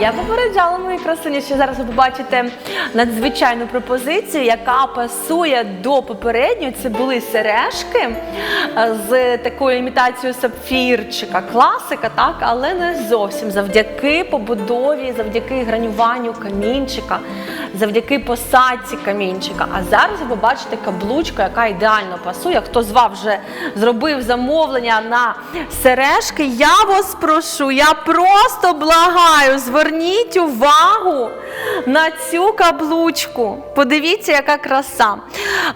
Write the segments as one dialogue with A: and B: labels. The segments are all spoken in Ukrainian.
A: я попереджала мої красуні, що зараз ви побачите надзвичайну пропозицію, яка пасує до попередньої. Це були сережки е, з такою імітацією сапфірчика, класика, так, але не зовсім завдяки побудові, завдяки гранюванню камінчика, завдяки посадці камінчика. А зараз ви побачите каблучку, яка ідеально пасує. Хто з вас вже зробив замовлення на сережки, я вас прошу, я просто благаю, зверніть увагу на цю каблучку. Подивіться, яка краса.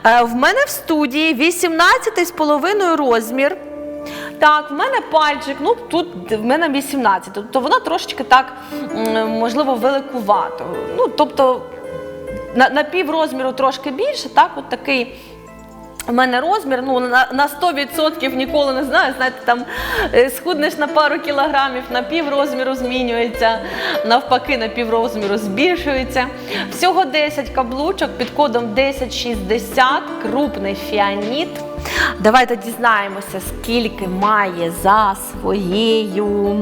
A: Е, В мене в студії 18,5 розмір. Так, в мене пальчик, ну тут в мене 18, тобто воно трошечки так, можливо, великувато. Ну, тобто на, на пів розміру трошки більше, так, от такий. У мене розмір, ну на, на 100% ніколи не знаю. Знаєте, там е, схуднеш на пару кілограмів, на пів розміру змінюється, навпаки, на пів розміру збільшується. Всього 10 каблучок під кодом 1060, крупний фіаніт. Давайте дізнаємося, скільки має за своєю,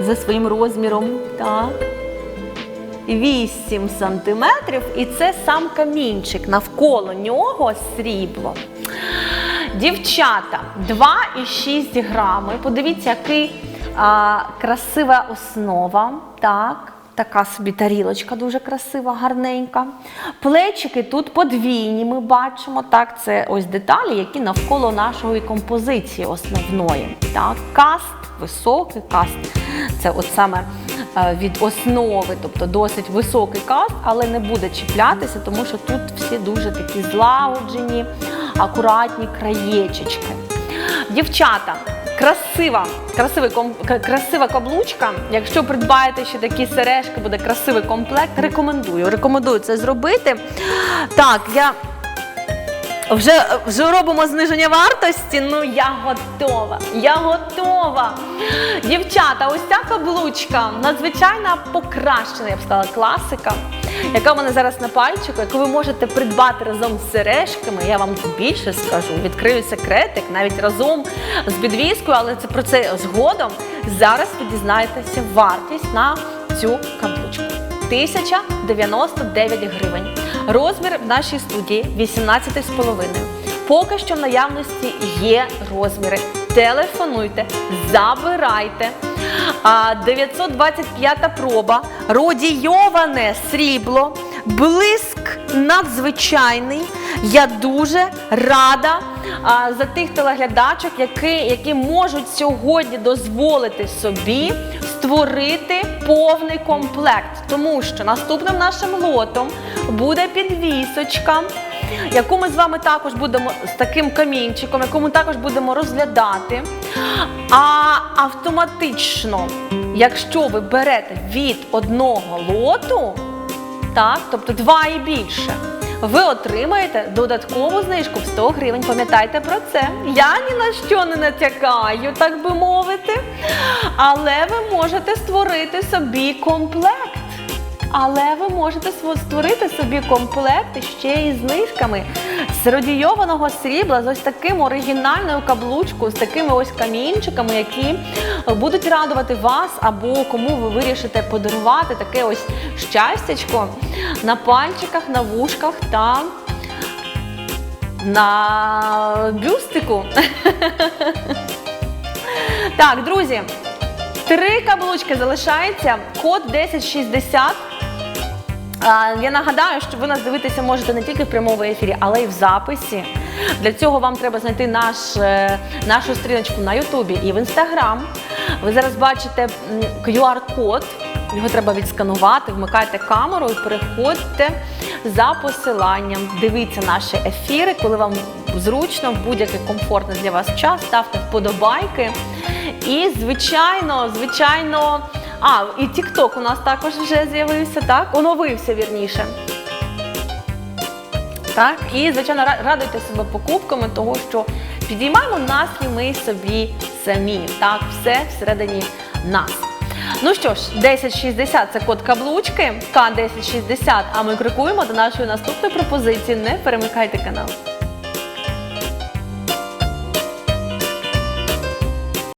A: за своїм розміром. Так. 8 сантиметрів, і це сам камінчик. Навколо нього срібло. Дівчата, 2,6 грами. Подивіться, який красива основа. Так, така собі тарілочка дуже красива, гарненька. Плечики тут подвійні, ми бачимо. Так, це ось деталі, які навколо нашої композиції основної. Так, каст, високий каст. Це от саме від основи, тобто досить високий каст, але не буде чіплятися, тому що тут всі дуже такі злагоджені, акуратні краєчечки. Дівчата, красива, красивий красива каблучка. Якщо придбаєте ще такі сережки, буде красивий комплект. Рекомендую. Рекомендую це зробити. Так, я вже, вже робимо зниження вартості. Ну я готова. Я готова. Дівчата, ось ця каблучка надзвичайно покращена, я б сказала, класика, яка в мене зараз на пальчику, яку ви можете придбати разом з сережками. Я вам більше скажу. Відкрию секретик навіть разом з підвіскою, але це про це згодом. Зараз ви дізнаєтеся вартість на цю каблучку. 1099 гривень. Розмір в нашій студії 18,5. Поки що в наявності є розміри. Телефонуйте, забирайте. А, 925 проба, родійоване срібло, блиск надзвичайний. Я дуже рада а, за тих телеглядачок, які, які можуть сьогодні дозволити собі створити повний комплект, тому що наступним нашим лотом буде підвісочка, яку ми з вами також будемо з таким камінчиком, яку ми також будемо розглядати. А автоматично, якщо ви берете від одного лоту, так, тобто два і більше. Ви отримаєте додаткову знижку в 100 гривень. Пам'ятайте про це. Я ні на що не натякаю, так би мовити. Але ви можете створити собі комплект. Але ви можете створити собі комплект ще із знижками з радійованого срібла, з ось таким оригінальною каблучкою, з такими ось камінчиками, які будуть радувати вас або кому ви вирішите подарувати таке ось щастячко на пальчиках, на вушках та на бюстику. Так, друзі, три каблучки залишається. Код 1060. Я нагадаю, що ви нас дивитися можете не тільки в прямому ефірі, але й в записі. Для цього вам треба знайти наш, е, нашу сторіночку на Ютубі і в Інстаграм. Ви зараз бачите QR-код, його треба відсканувати, вмикайте камеру і переходьте за посиланням. Дивіться наші ефіри, коли вам зручно, будь-який комфортний для вас час, ставте вподобайки. І, звичайно, звичайно. А, і TikTok у нас також вже з'явився, так? Оновився вірніше. Так, і звичайно радуйте себе покупками, того що підіймаємо настрій ми собі самі. Так, все всередині нас. Ну що ж, 1060 це код каблучки, К1060, а ми крокуємо до нашої наступної пропозиції. Не перемикайте канал.